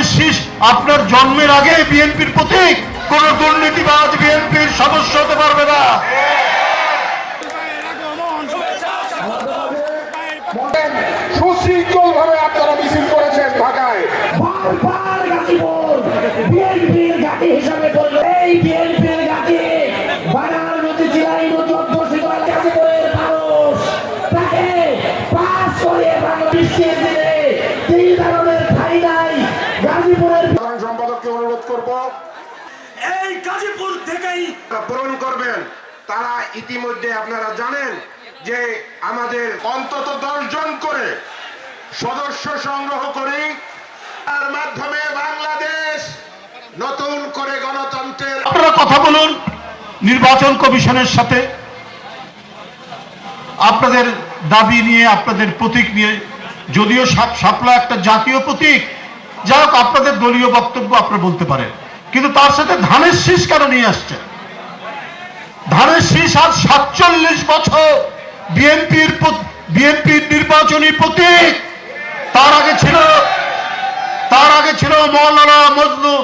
ধানের শীষ। আপনার জন্মের আগে বিএনপির প্রতীক কোন দুর্নীতিবাজ বিএনপির সদস্য হতে পারবে না। সুশৃঙ্খল ভাবে আপনারা মিছিল করেছেন ঢাকায়। বিএনপির হিসাবে এই বিএনপির তাকে পাস করে এই গাজীপুর থেকেই পূরণ করবেন। তারা ইতিমধ্যে আপনারা জানেন যে আমাদের অন্তত দশ জন করে সদস্য সংগ্রহ করি। তার মাধ্যমে বাংলাদেশ নতুন করে গণতন্ত্রের আপনারা কথা বলুন নির্বাচন কমিশনের সাথে। আপনাদের দাবি নিয়ে আপনাদের প্রতীক নিয়ে যদিও সাপ- শাপলা একটা জাতীয় প্রতীক। যা হোক আপনাদের দলীয় বক্তব্য আপনারা বলতে পারেন। কিন্তু তার সাথে ধানের শীষ কেন নিয়ে আসছে? ধানের শীষ আজ সাতচল্লিশ বছর। বিএনপির বিএনপির নির্বাচনী প্রতীক। তার আগে ছিল, তার আগে ছিল মৌলানা মজলু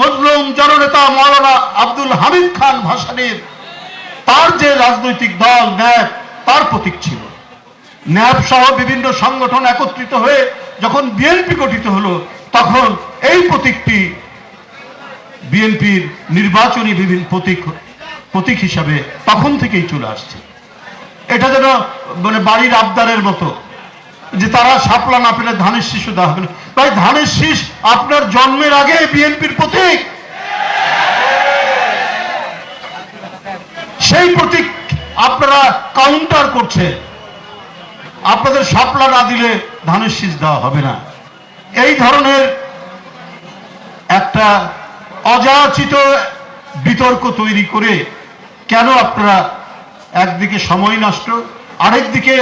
মজলুম জননেতা মৌলানা আব্দুল হামিদ খান ভাসানির। তার যে রাজনৈতিক দল, ন্যাপ, তার প্রতীক ছিল। ন্যাপ সহ বিভিন্ন সংগঠন একত্রিত হয়ে যখন বিএনপি গঠিত হলো, তখন এই প্রতীকটি বিএনপির নির্বাচনী বিভিন্ন প্রতীক প্রতীক হিসাবে তখন থেকেই চলে আসছে। এটা যেন মানে বাড়ির আবদারের মতো, যে তারা সাপলা না পেলে ধানের শিশু দেওয়া হবে ভাই, ধানের শীষ আপনার জন্মের আগে বিএনপির প্রতীক। সেই প্রতীক আপনারা কাউন্টার করছে। আপনাদের সাপলা না দিলে ধানের শীষ দেওয়া হবে না। এই ধরনের একটা অযাচিত বিতর্ক তৈরি করে কেন আপনারা একদিকে সময় নষ্ট, আরেকদিকে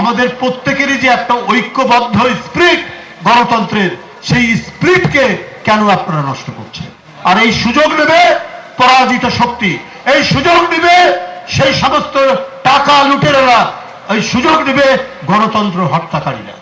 আমাদের প্রত্যেকেরই যে একটা ঐক্যবদ্ধ স্প্রিট গণতন্ত্রের, সেই স্প্রিটকে কেন আপনারা নষ্ট করছেন? আর এই সুযোগ নেবে পরাজিত শক্তি, এই সুযোগ নেবে সেই সমস্ত টাকা লুটেরা এই সুযোগ নেবে গণতন্ত্র হত্যাকারীরা।